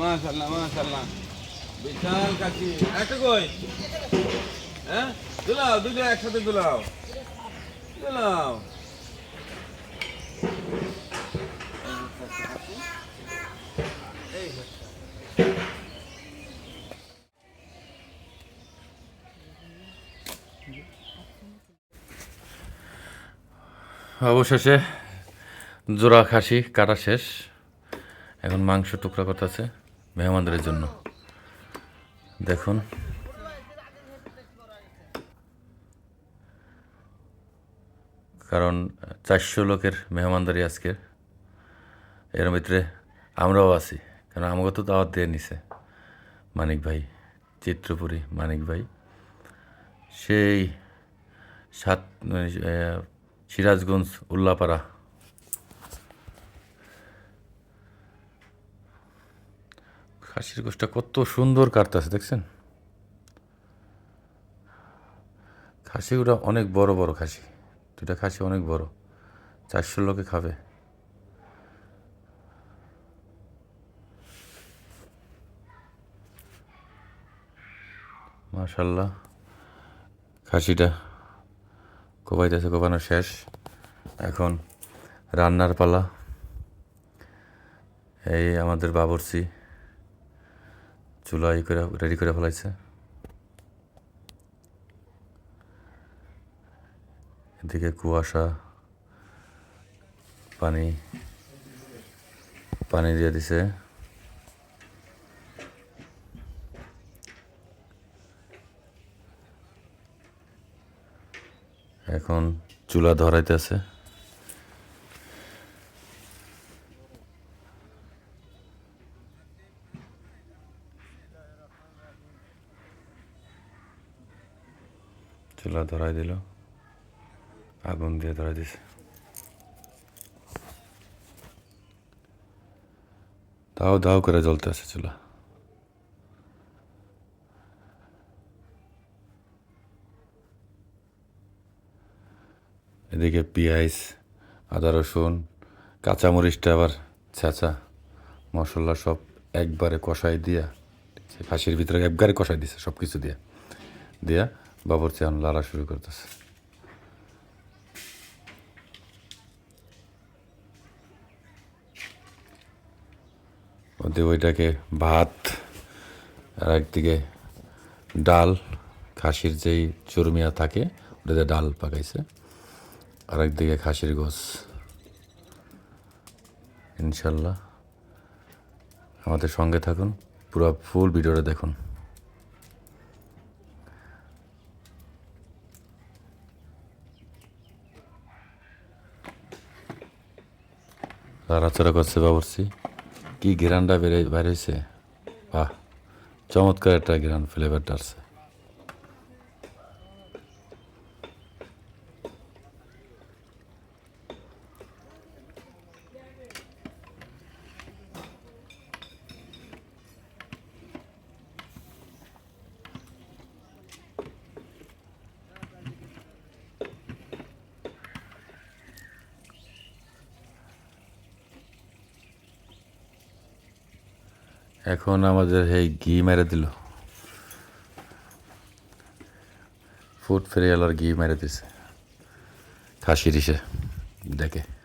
মাশাল্লাহ মাশাল্লাহ বিশাল কাশি একটা কই? হ্যাঁ? দুলাও দুটো একসাথে দুলাও। দুলাও। অবশেষে জোড়া খাসি, কাটা শেষ। এখন মাংস টুকরা করতেছে মেহমানদের জন্য। দেখুন। কারণ চারশো লোকের মেহমানদারি আজকে। এর ভিতরে আমরাও আছি, কারণ আমাকে তো দাওয়াত দিয়ে নিছে মানিক ভাই, চিত্রপুরী মানিক ভাই। সেই সাত সিরাজগঞ্জ উল্লাপাড়া খাসির গোষ্ঠটা কত সুন্দর কাটতেছে, দেখছেন? খাসিগুলো অনেক বড় বড় খাসি। দুটা খাসি অনেক বড়। চারশো লোকে খাবে। মাশাল্লাহ। খাসিটা কোবাইতেছে, কোবানো শেষ। এখন রান্নার পালা। এই আমাদের বাবরসি চুলা করে রেডি করে ফেলাইছে। এদিকে কুয়াশা পানি পানি দিয়ে দিছে। এখন চুলা ধরাইতেছে চুলা ধরাই দিল। আগুন দিয়ে ধরাই দিছে। দাও দাও করে জ্বলতে আছে চুলা। এদিকে পেঁয়াজ, আদা, রসুন, কাঁচামরিচটা আবার ছেঁচা, মশলা সব একবারে কষাই দিয়া খাসির ভিতরে একবারে কষাই দিছে সব কিছু দিয়া। দিয়া বাবর চান লালা শুরু করতেছে ওদের ওইটাকে ভাত আর একদিকে ডাল খাসির যেই চর্মিয়া থাকে ওটাতে ডাল পাকাইছে আর একদিকে খাসির গোস ইনশাল্লাহ আমাদের সঙ্গে থাকুন পুরো ফুল ভিডিওটা দেখুন লড়াচড়া করছে বাবরছি কি গিরানটা বেড়ে বাইরেছে বাহ চমৎকার একটা গিরান ফ্লেভারটা আসছে। এখন আমাদের সেই ঘি মেরে দিল। ফুড ফেরিয়ালার ঘি মেরে দিছে। খাসির ইসে দেখে।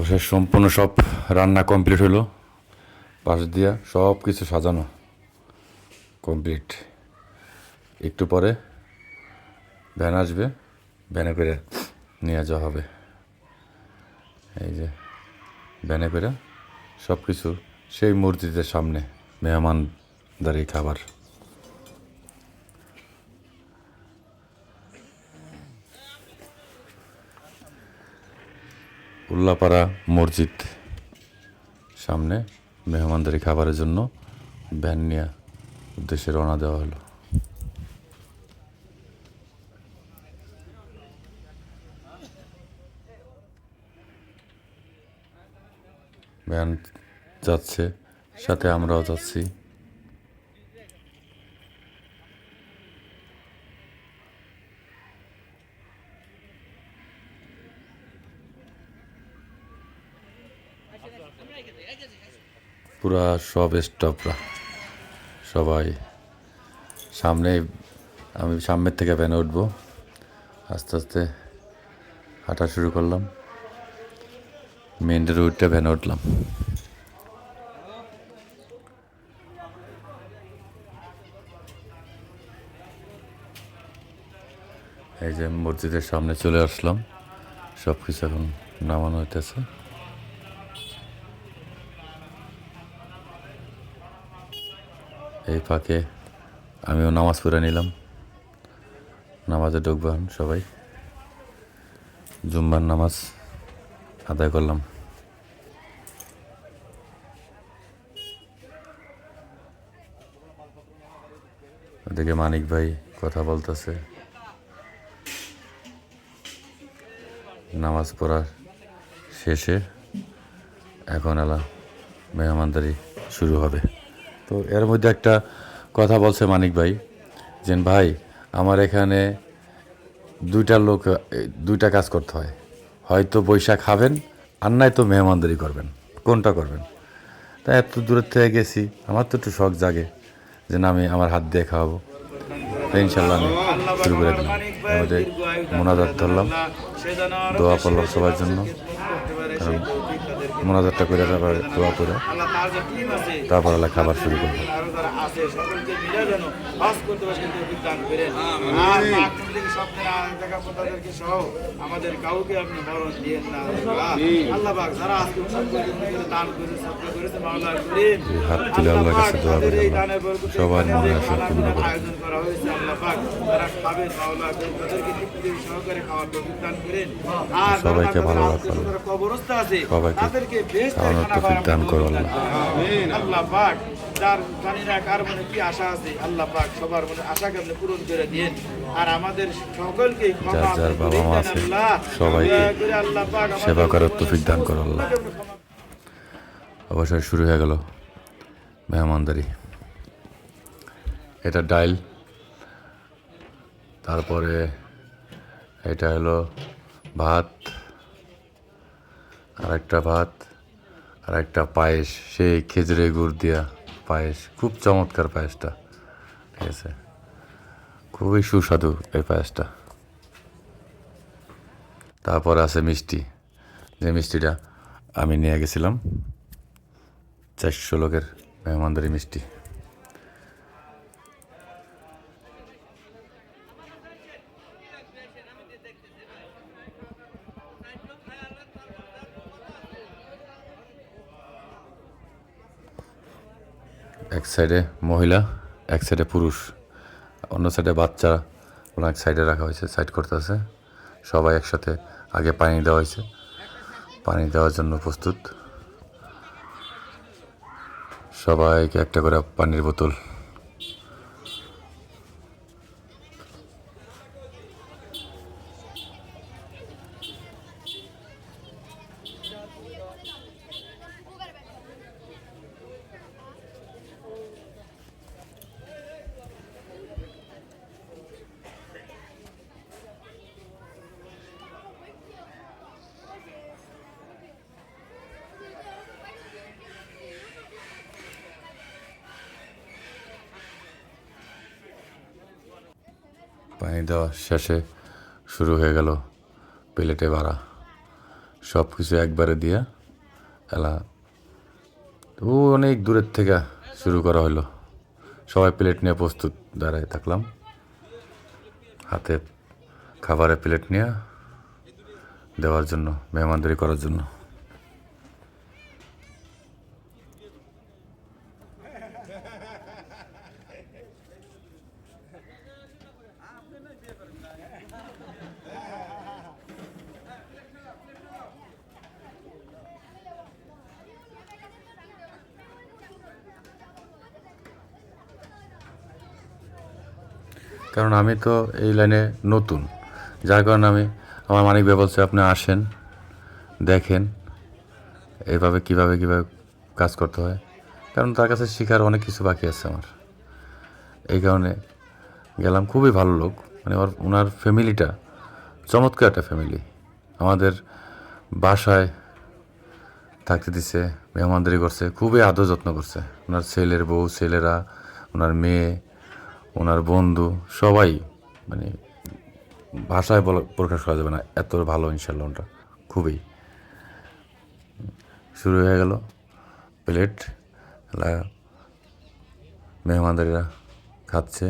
অবশ্য সম্পূর্ণ সব রান্না কমপ্লিট হলো পাশ দিয়া সব কিছু সাজানো কমপ্লিট। একটু পরে ভ্যান আসবে, ভ্যানে করে নিয়ে যাওয়া হবে। এই যে ভ্যানে করে সব কিছু সেই মূর্তিদের সামনে মেহমানদারি খাবার। উল্লাপাড়া মসজিদ সামনে মেহমানদারি খাবারের জন্য ভ্যান নিয়ে উদ্দেশ্যে রওনা দেওয়া হলো। ভ্যান যাচ্ছে, সাথে আমরাও যাচ্ছি। পুরা সব স্টপরা। সবাই সামনে, আমি সামনের থেকে ভ্যানে উঠবো। আস্তে আস্তে হাঁটা শুরু করলাম। মেন রোডটা ভ্যানে উঠলাম। এই যে মসজিদের সামনে চলে আসলাম। সব কিছু এখন নামানো হইতেছে। এই ফাঁকে আমিও নামাজ পড়ে নিলাম। নামাজে ঢুকবান সবাই। জুম্মার নামাজ আদায় করলাম। ওদিকে মানিক ভাই কথা বলতেছে। নামাজ পড়ার শেষে এখন এলা মেহমানদারি শুরু হবে। তো এর মধ্যে একটা কথা বলছে মানিক ভাই, যে ভাই, আমার এখানে দুইটা লোক, দুইটা কাজ করতে হয়। হয়তো বৈশাখ খাবেন, আর নাই তো মেহমানদারি করবেন। কোনটা করবেন? তা এত দূরের থেকে গেছি, আমার তো একটু শখ জাগে যে না, আমি আমার হাত দিয়ে খাওয়াবো। ইনশাল্লাহ আমি শুরু করে দিলাম। মধ্যে মোনাজাত ধরলাম। দোয়া করলাম সবার জন্য। মোনাজাতটা করে তারপর দোয়া করে। আল্লাহ তার যে টিম আছে তারপর আল্লাহ খাবার শুরু করব। সহ আমাদের কাউকে আপনি মরণ দিয়েন না আল্লাহ। যারা আজকে দান করে সত্য করেছে হাত তুলে কাছে দোয়া করি সবার মনে পূর্ণ আয়োজন করা হয়েছে। আল্লাহ পাক যারা খাবে মাওলা করিম তাদেরকে তৃপ্তি সহকারে খাওয়ার তৌফিক দান করেন। আর সবাইকে ভালো আত্মীয় রাখো। স্বজনরা আছে। তাদেরকে দান করো আল্লাহ আল্লাহ পাক যার জানি না কার মনে কি আশা আছে আল্লাহ পাক সবার মনে আশাকে আপনি পূরণ করে দিন আর আমাদের সকলকে ক্ষমা যার বাবা মা আছে, সবাইকে সেবা করার তৌফিক দান করো আল্লাহ অবশ্যই শুরু হয়ে গেল। মেহমানদারি। এটা ডাইল। তারপরে এটা হলো ভাত। আর একটা ভাত আর একটা পায়েস, সেই খেজুরে গুড় দিয়া পায়েস। খুব চমৎকার পায়েসটা, ঠিক আছে? খুবই সুস্বাদু এই পায়েসটা। তারপর আছে মিষ্টি। যে মিষ্টিটা আমি নিয়ে গেছিলাম, চারশো লোকের মেহমানদারি মিষ্টি। এক সাইডে মহিলা, এক সাইডে পুরুষ। অন্য সাইডে বাচ্চা ওগুলো এক সাইডে রাখা হয়েছে সাইড করতে আছে। সবাই একসাথে আগে পানি দেওয়া হয়েছে। পানি দেওয়ার জন্য প্রস্তুত। সবাইকে একটা করে পানির বোতল পানি দেওয়া শেষে শুরু হয়ে গেল প্লেটে ভাড়া। সব কিছু একবারে দিয়ে এলা ও, অনেক দূরের থেকে শুরু করা হলো। সবাই প্লেট নিয়ে প্রস্তুত দাঁড়ায় থাকলাম। হাতে খাবারের প্লেট নিয়ে দেওয়ার জন্য, মেহমানদারি করার জন্য। কারণ আমি তো এই লাইনে নতুন। যার কারণে আমি, আমার মানিক বলছে, আপনি আসেন, দেখেন এইভাবে কীভাবে কীভাবে কাজ করতে হয়। কারণ তার কাছে শেখার অনেক কিছু বাকি আছে আমার। এই কারণে গেলাম। খুবই ভালো লোক। মানে ওর, ওনার ফ্যামিলিটা চমৎকার একটা ফ্যামিলি। আমাদের বাসায় থাকতে দিছে, মেহমানদারি করছে, খুবই আদর যত্ন করছে। ওনার ছেলের বউ, ছেলেরা, ওনার মেয়ে ওনার বন্ধু, সবাই মানে ভাষায় বলা, প্রকাশ করা যাবে না, এত ভালো ইনশাল্লাহ ওনটা খুবই। শুরু হয়ে গেল প্লেট মেহমানদারিরা খাচ্ছে।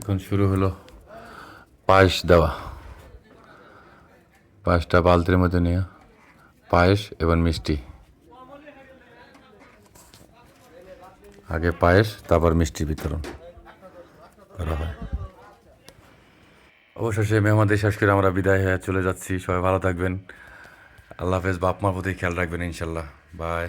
এখন শুরু হলো পায়েস দেওয়া। পায়েসটা বালতির মধ্যে নিয়ে পায়েস এবং মিষ্টি। আগে পায়েস, তারপর মিষ্টি বিতরণ করা হয়। অবশেষে মেহমানদের শেষ করে আমরা বিদায় হয়ে চলে যাচ্ছি। সবাই ভালো থাকবেন। আল্লাহ হাফেজ বাপ মার প্রতি খেয়াল রাখবেন ইনশাল্লাহ। বাই।